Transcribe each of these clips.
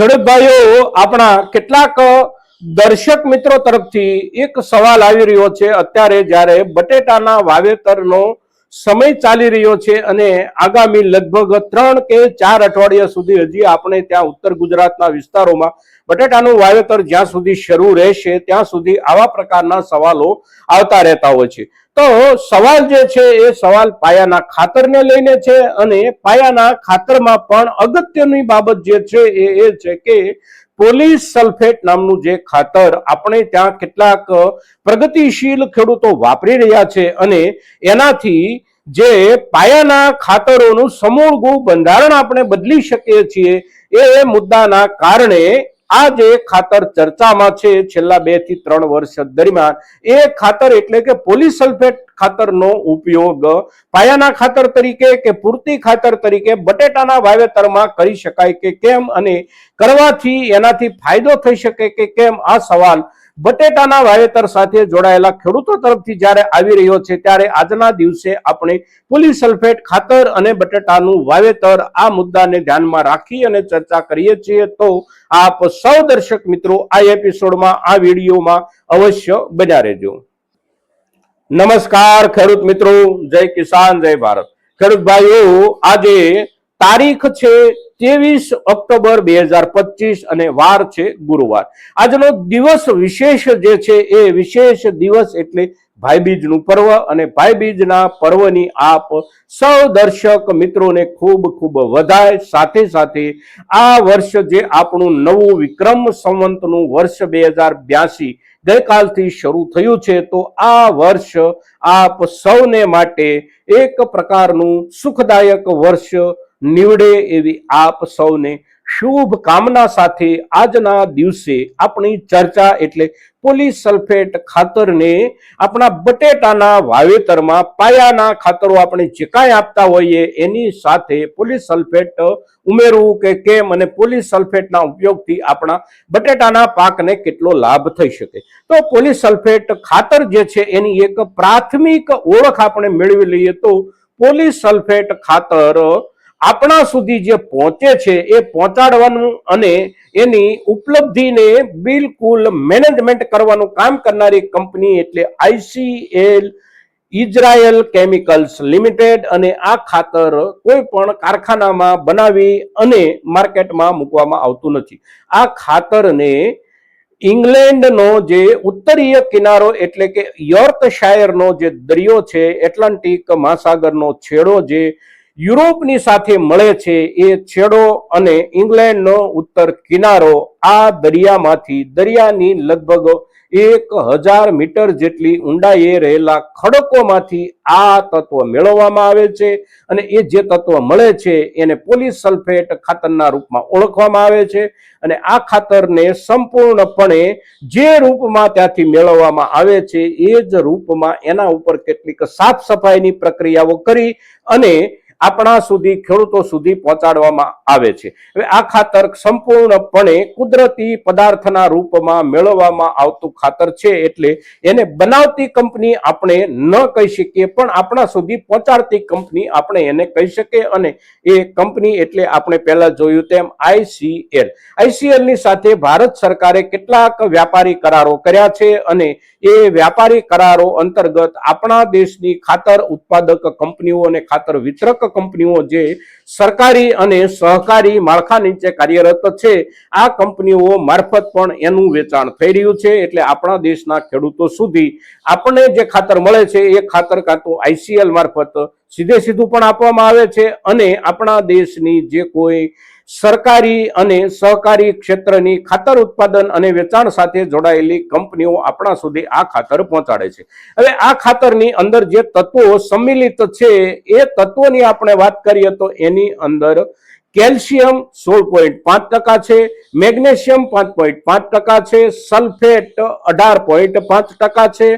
ખેડૂત આપણા કેટલાક દર્શક મિત્રો તરફથી એક સવાલ આવી રહ્યો છે. અત્યારે જ્યારે બટેટાના વાવેતરનો સમય ચાલી રહ્યો છે અને આગામી લગભગ ત્રણ કે ચાર અઠવાડિયા સુધી હજી આપણે ત્યાં ઉત્તર ગુજરાતના વિસ્તારોમાં બટાટાનું વાવેતર જ્યાં સુધી શરૂ રહેશે, ત્યાં સુધી આવા પ્રકારના સવાલો આવતા રહેતા હોય છે. તો સવાલ જે છે એ સવાલ પાયાના ખાતરને લઈને છે અને પાયાના ખાતરમાં પણ અગત્યની બાબત જે છે એ એ છે કે પોલીસ સલ્ફેટ નામનું જે ખાતર આપણે ત્યાં કેટલાક પ્રગતિશીલ ખેડૂતો વાપરી રહ્યા છે અને એનાથી જે પાયાના ખાતરોનું સમૂળગું બંધારણ આપણે બદલી શકીએ છીએ, એ મુદ્દાના કારણે આ જે ખાતર ચર્ચામાં છે, છેલ્લા બેથી ત્રણ વર્ષ દરમિયાન, એ ખાતર એટલે કે પોલીસ સલ્ફેટ ખાતરનો ઉપયોગ પાયાના ખાતર તરીકે કે પૂરતી ખાતર તરીકે બટેટાના વાવેતરમાં કરી શકાય કે કેમ અને કરવાથી એનાથી ફાયદો થઈ શકે કે કેમ? આ સવાલ બટેટાના વાવેતર સાથે જોડાયેલા ખેડૂતો તરફથી જ્યારે આવી રહ્યો છે ત્યારે આજના દિવસે આપણે પોલિસલ્ફેટ ખાતર અને બટેટાનું વાવેતર આ મુદ્દાને ધ્યાનમાં રાખી અને ચર્ચા કરીએ છીએ. તો આપ સૌ દર્શક મિત્રો, આ એપિસોડમાં, આ વિડીયોમાં અવશ્ય બન્યા રહેજો. નમસ્કાર ખેડૂત મિત્રો, જય કિસાન, જય ભારત. ખેડૂત ભાઈઓ, આજે તારીખ છે ત્રેવીસ ઓક્ટોબર બે હજાર પચીસ અને વાર છે ગુરુવાર. આજનો દિવસ વિશેષ જે છે એ વિશેષ દિવસ એટલે ભાઈબીજનું પર્વ અને ભાઈબીજના પર્વની આપ સૌ દર્શક મિત્રોને ખૂબ ખૂબ વધાય. સાથે સાથે આ વર્ષ જે આપણું નવું વિક્રમ સંવંતનું વર્ષ બે હજાર બ્યાસી ગઈકાલથી શરૂ થયું છે, તો આ વર્ષ આપ સૌને માટે એક પ્રકારનું સુખદાયક વર્ષ નીવડે એવી આપ સૌને શુભ કામના સાથે આજના દિવસે આપણી ચર્ચા એટલે પોલી સલ્ફેટ ખાતરને આપણા બટેટાના વાવેતરમાં પાયાના ખાતરો આપણે જે કાંઈ આપતા હોઈએ એની સાથે પોલી સલ્ફેટ ઉમેરવું કે કેમ અને પોલી સલ્ફેટના ઉપયોગથી આપણા બટેટાના પાકને કેટલો લાભ થઈ શકે. તો પોલી સલ્ફેટ ખાતર જે છે એની એક પ્રાથમિક ઓળખ આપણે મેળવી લઈએ તો પોલી સલ્ફેટ ખાતર આપણા સુધી જે પહોંચે છે એ પહોંચાડવાનું અને એની ઉપલબ્ધિને બિલકુલ મેનેજમેન્ટ કરવાનું કામ કરનારી કંપની એટલે આઈસીએલ ઇઝરાયલ કેમિકલ્સ લિમિટેડ અને આ ખાતર કોઈ પણ કારખાનામાં બનાવી અને માર્કેટમાં મૂકવામાં આવતું નથી. આ ખાતરને ઇંગ્લેન્ડનો જે ઉત્તરીય કિનારો એટલે કે યોર્કશાયરનો જે દરિયો છે, એટલાન્ટિક મહાસાગરનો છેડો જે યુરોપની સાથે મળે છે એ છેડો અને ઇંગ્લેન્ડનો ઉત્તર કિનારો આ દરિયામાંથી દરિયાની લગભગ એક હજાર મીટર જેટલી ઊંડાઈએ રહેલા ખડકોમાંથી આ તત્વ મેળવવામાં આવે છે અને એ જે તત્વ મળે છે એને પોલીસ સલ્ફેટ ખાતરના રૂપમાં ઓળખવામાં આવે છે અને આ ખાતરને સંપૂર્ણપણે જે રૂપમાં ત્યાંથી મેળવવામાં આવે છે એ જ રૂપમાં એના ઉપર કેટલીક સાફ સફાઈની પ્રક્રિયાઓ કરી અને આપણા સુધી, ખેડૂતો સુધી પહોંચાડવામાં આવે છે. હવે આ ખાતર સંપૂર્ણપણે કુદરતી પદાર્થના રૂપમાં મેળવવામાં આવતું ખાતર છે એટલે એને બનાવતી કંપની આપણે ન કહી શકીએ, પણ આપણા સુધી પહોંચાડતી કંપની આપણે એને કહી શકીએ અને એ કંપની એટલે આપણે પહેલા જોયું તેમ આઈસીએલ આઈસીએલની સાથે ભારત સરકારે કેટલાક વ્યાપારી કરારો કર્યા છે અને એ વ્યાપારી કરારો અંતર્ગત આપણા દેશની ખાતર ઉત્પાદક કંપનીઓ અને ખાતર વિતરક કંપનીઓ જે સરકારી અને સહકારી માળખા નીચે કાર્યરત છે, આ કંપનીઓ મારફત પણ એનું વેચાણ થઈ રહ્યું છે. એટલે આપણા દેશના ખેડૂતો સુધી આપણને જે ખાતર મળે છે, એ ખાતર કાં તો આઈસીએલ મારફત સીધે સીધું પણ આપવામાં આવે છે અને આપણા દેશની જે કોઈ સરકારી અને સહકારી ક્ષેત્રની ખાતર ઉત્પાદન અને વેચાણ સાથે જોડાયેલી કંપનીઓ આપણા સુધી આ ખાતર પહોંચાડે છે. હવે આ ખાતરની અંદર જે તત્વો સંમિલિત છે, એ તત્વોની આપણે વાત કરીએ તો એની અંદર કેલ્શિયમ સોળ પોઈન્ટ પાંચ ટકા છે, મેગ્નેશિયમ પાંચ પોઈન્ટ પાંચ ટકા છે, સલ્ફેટ અઢાર પોઈન્ટ પાંચ ટકા છે.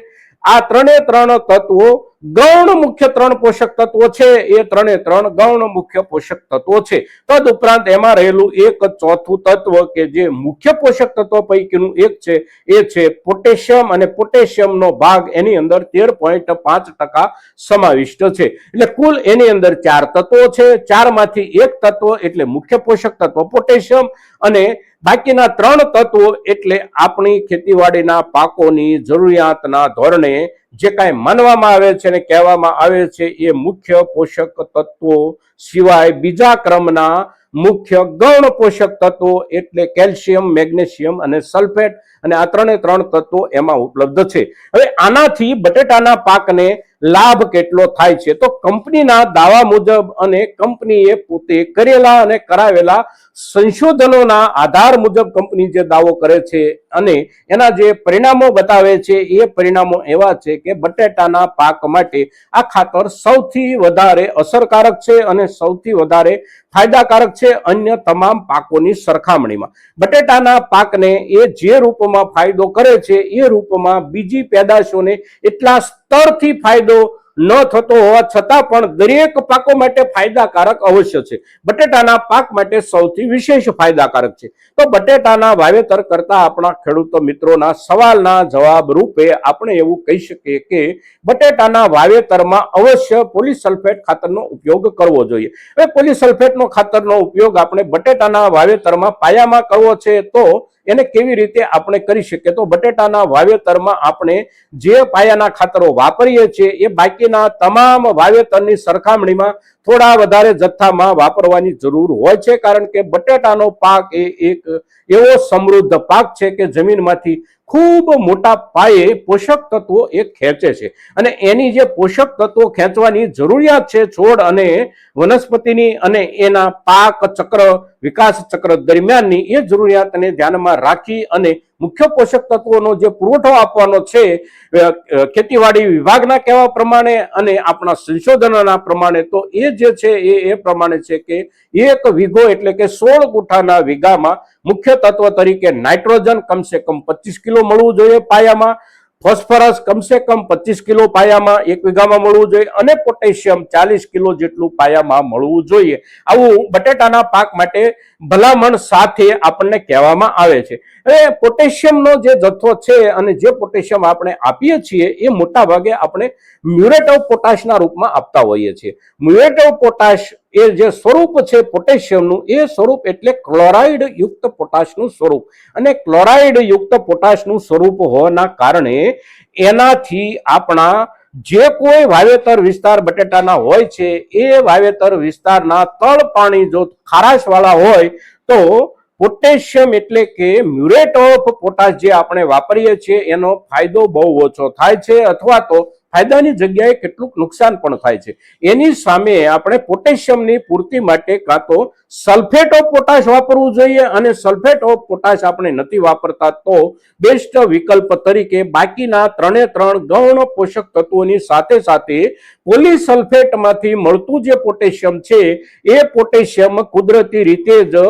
આ ત્રણે ત્રણ તત્વો ગૌણ મુખ્ય ત્રણ પોષક તત્વો છે. એ ત્રણે ત્રણ ગૌણ મુખ્ય પોષક તત્વો છે. તદ ઉપરાંત એમાં રહેલું એક ચોથું તત્વ કે જે મુખ્ય પોષક તત્વ પૈકીનું એક છે, એ છે પોટેશિયમ. અને પોટેશિયમનો ભાગ એની અંદર તેર પોઈન્ટ પાંચ ટકા સમાવિષ્ટ છે. એટલે કુલ એની અંદર ચાર તત્વો છે. ચારમાંથી એક તત્વ એટલે મુખ્ય પોષક તત્વ પોટેશિયમ. અને બાકીના ત્રણ તત્વો એટલે આપણી ખેતીવાડીના પાકોની જરૂરિયાતના ધોરણે જે કાંઈ માનવામાં આવે છે અને કહેવામાં આવે છે એ મુખ્ય પોષક તત્વો સિવાય બીજા ક્રમના મુખ્ય ગૌણ પોષક તત્વો એટલે કેલ્શિયમ, મેગ્નેશિયમ અને સલ્ફેટ અને આ ત્રણે ત્રણ તત્વો એમાં ઉપલબ્ધ છે. હવે આનાથી બટેટાના પાકને લાભ કેટલો થાય છે? તો કંપનીના દાવા મુજબ અને કંપનીએ પોતે કરેલા અને કરાવેલા સંશોધનોના આધાર મુજબ કંપની જે દાવો કરે છે અને એના જે પરિણામો બતાવે છે, એ પરિણામો એવા છે કે બટેટાના પાક માટે આ ખાતર સૌથી વધારે અસરકારક છે અને સૌથી વધારે ફાયદાકારક છે અન્ય તમામ પાકોની સરખામણીમાં. બટેટાના પાકને એ જે રૂપમાં ફાયદો કરે છે, એ રૂપમાં બીજી પેદાશોને એટલા સ્તરથી ફાયદો ન થતો હોવા છતાં પણ દરેક પાકો માટે ફાયદાકારક અવશ્ય છે. બટેટાના પાક માટે સૌથી વિશેષ ફાયદાકારક છે. તો બટેટાના વાવેતર કરતા આપણા ખેડૂતો મિત્રોના સવાલના જવાબ રૂપે આપણે એવું કહી શકીએ કે બટેટાના વાવેતરમાં અવશ્ય પોલિસલ્ફેટ ખાતરનો ઉપયોગ કરવો જોઈએ. હવે પોલિસલ્ફેટનો ખાતરનો ઉપયોગ આપણે બટેટાના વાવેતરમાં પાયામાં કરવો છે તો એને કેવી રીતે આપણે કરી શકીએ? તો બટેટાના વાવેતરમાં આપણે જે પાયાના ખાતરો વાપરીએ છીએ, એ બાકીના તમામ વાવેતરની સરખામણીમાં થોડા વધારે જથ્થામાં વાપરવાની જરૂર હોય છે, કારણ કે બટેટાનો પાક એ એક એવો સમૃદ્ધ પાક છે કે જમીનમાંથી ખૂબ મોટા પાયે પોષક તત્વો એ ખેંચે છે. અને એની જે પોષક તત્વો ખેંચવાની જરૂરિયાત છે છોડ અને વનસ્પતિની અને એના પાક ચક્ર, વિકાસ ચક્ર દરમિયાનની એ જરૂરિયાતને ધ્યાનમાં રાખી અને મુખ્ય પોષક તત્વોનો જે પુરવઠો આપવાનો છે ખેતીવાડી વિભાગના કહેવા પ્રમાણે અને આપણા સંશોધનના પ્રમાણે, તો એ જે છે એ એ પ્રમાણે છે કે એક વીઘો એટલે કે સોળ ગુઠાના વીઘામાં મુખ્ય તત્વ તરીકે નાઇટ્રોજન કમસે કમ પચીસ કિલો મળવું જોઈએ પાયામાં, ફોસ્ફરસ કમસે કમ પચીસ કિલો પાયામાં એક વીઘામાં મળવું જોઈએ અને પોટેશિયમ ચાલીસ કિલો જેટલું પાયામાં મળવું જોઈએ. આવું બટેટાના પાક માટે ભલામણ સાથે આપણને કહેવામાં આવે છે. હવે પોટેશિયમનો જે જથ્થો છે અને જે પોટેશિયમ આપણે આપીએ છીએ, એ મોટા ભાગે આપણે મ્યુરેટ ઓફ પોટાશના રૂપમાં આપતા હોઈએ છીએ. મ્યુરેટ ઓફ પોટાશ એ જે સ્વરૂપ છે પોટેશિયમનું, એ સ્વરૂપ એટલે ક્લોરાઇડ યુક્ત પોટાશનું સ્વરૂપ. અને ક્લોરાઇડ યુક્ત પોટાશનું સ્વરૂપ હોવાના કારણે એનાથી આપણા જે કોઈ વાવેતર વિસ્તાર બટેટાના હોય છે, એ વાવેતર વિસ્તારના તળ પાણી જો ખારાશવાળા હોય, તો પોટેશિયમ એટલે કે મ્યુરેટ ઓફ પોટાશ જે આપણે વાપરીએ છીએ, એનો ફાયદો બહુ ઓછો થાય છે અથવા તો ફાયદાની જગ્યાએ કેટલુંક નુકસાન પણ થાય છે. એની સામે આપણે પોટેશિયમની પૂર્તિ માટે કાં તો સલ્ફેટ ઓફ પોટાશ વાપરવું જોઈએ અને સલ્ફેટ ઓફ પોટાશ આપણે નથી વાપરતા તો બેસ્ટ વિકલ્પ તરીકે બાકીના ત્રણે ત્રણ ગૌણ પોષક તત્વોની સાથે સાથે પોલીસલ્ફેટમાંથી મળતું જે પોટેશિયમ છે, એ પોટેશિયમ કુદરતી રીતે જ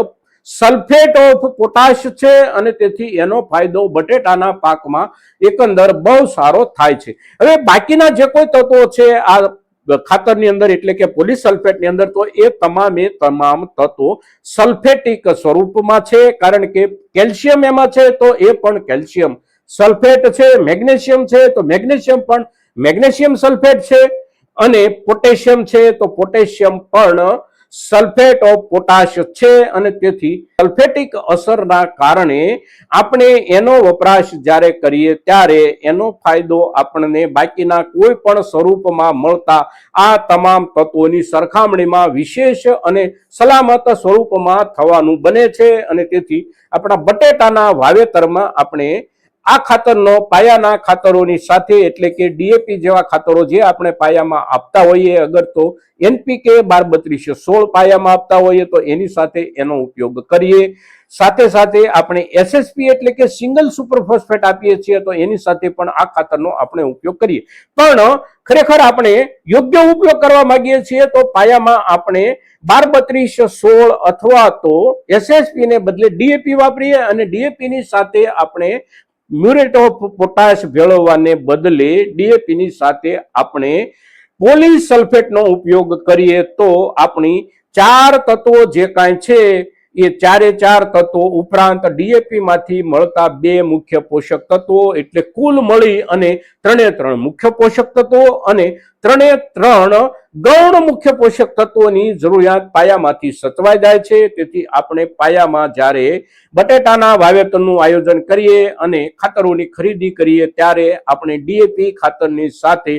સલ્ફેટ ઓફ પોટાશ છે અને તેથી એનો ફાયદો બટેટાના પાકમાં એકંદર બહુ સારો થાય છે. હવે બાકીના જે કોઈ તત્વો છે, આ ખાતરની અંદર એટલે કે પોલીસ સલ્ફેટની અંદર, તો એ તમામે તમામ તત્વો સલ્ફેટિક સ્વરૂપમાં છે, કારણ કે કેલ્શિયમ એમાં છે, તો એ પણ કેલ્શિયમ સલ્ફેટ છે, મેગ્નેશિયમ છે, તો મેગ્નેશિયમ પણ મેગ્નેશિયમ સલ્ફેટ છે અને પોટેશિયમ છે, તો પોટેશિયમ પણ સલ્ફેટ ઓફ પોટાશ છે અને તેથી સલ્ફેટિક અસરના કારણે આપણે એનો વપરાશ જ્યારે કરીએ ત્યારે એનો ફાયદો આપણને બાકીના કોઈ પણ સ્વરૂપમાં મળતા આ તમામ તત્વોની સરખામણીમાં વિશેષ અને સલામત સ્વરૂપમાં થવાનું બને છે અને તેથી આપણા બટેટાના વાવેતરમાં આપણે આ ખાતરનો પાયાના ખાતરોની સાથે એટલે કે ડીએપી જેવા ખાતરો જે આપણે પાયામાં આપતા હોઈએ અગર તો એનપીકે બાર બત્રીસો સોળ પાયામાં આપતા હોઈએ તો એની સાથે એનો ઉપયોગ કરીએ. સાથે સાથે આપણે એસએસપી એટલે કે સિંગલ સુપરફોસ્ફેટ આપીએ છીએ તો એની સાથે પણ આ ખાતરનો આપણે ઉપયોગ કરીએ. પણ ખરેખર આપણે યોગ્ય ઉપયોગ કરવા માંગીએ છીએ તો પાયામાં આપણે બાર બત્રીસ સોળ અથવા તો એસએસપી ને બદલે ડીએપી વાપરીએ અને ડીએપી ની સાથે આપણે મ્યુરેટ ઓફ પોટાશ ભેળવવાને બદલે ડીએપીની સાથે આપણે પોલીસ સલ્ફેટનો ઉપયોગ કરીએ તો આપણી ચાર તત્વો જે કાંઈ છે એ ચારે ચાર તત્વો ઉપરાંત ડીએપી માંથી મળતા બે મુખ્ય પોષક તત્વો એટલે કુલ મળી અને ત્રણે ત્રણ મુખ્ય પોષક તત્વો અને ત્રણે ત્રણ ગૌણ મુખ્ય પોષક તત્વોની જરૂરિયાત પાયામાંથી સચવાઈ જાય છે. તેથી આપણે પાયામાં જ્યારે બટેટાના વાવેતરનું આયોજન કરીએ અને ખાતરોની ખરીદી કરીએ ત્યારે આપણે ડીએપી ખાતરની સાથે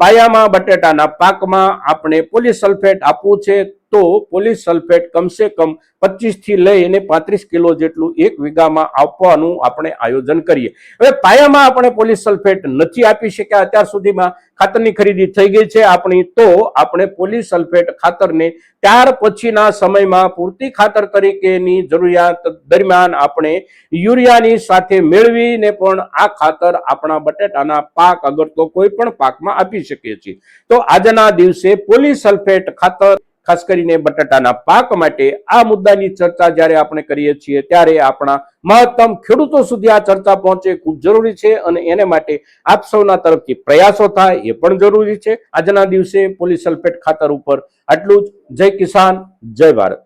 પાયામાં બટેટાના પાકમાં આપણે પોલિસલ્ફેટ આપવું છે. તો પોલીસ સલ્ફેટ કમસે કમ પચીસથી લઈને પાંત્રીસ કિલો જેટલું એક વીઘામાં આપવાનું આપણે આયોજન કરીએ. હવે પાયામાં આપણે પોલીસ સલ્ફેટ નથી આપી શક્યા અત્યાર સુધીમાં. ખાતરની ખરીદી થઈ ગઈ છે આપણી. તો આપણે પોલીસ સલ્ફેટ ખાતરને ત્યાર પછીના સમયમાં પૂરતી ખાતર તરીકેની જરૂરિયાત દરમિયાન આપણે યુરિયાની સાથે મેળવીને પણ આ ખાતર આપણા બટેટાના પાક અગર તો કોઈ પણ પાકમાં આપી શકીએ છીએ. તો આજના દિવસે પોલીસ સલ્ફેટ ખાતર ખાસ કરીને બટાટાના પાક માટે આ મુદ્દાની ચર્ચા જ્યારે આપણે કરીએ છીએ ત્યારે આપણા મહત્તમ ખેડૂતો સુધી આ ચર્ચા પહોંચે ખૂબ જરૂરી છે અને એને માટે આપ સૌના તરફથી પ્રયાસો થાય એ પણ જરૂરી છે. આજના દિવસે પોલીસ સલ્ફેટ ખાતર ઉપર આટલું જ. જય કિસાન, જય ભારત.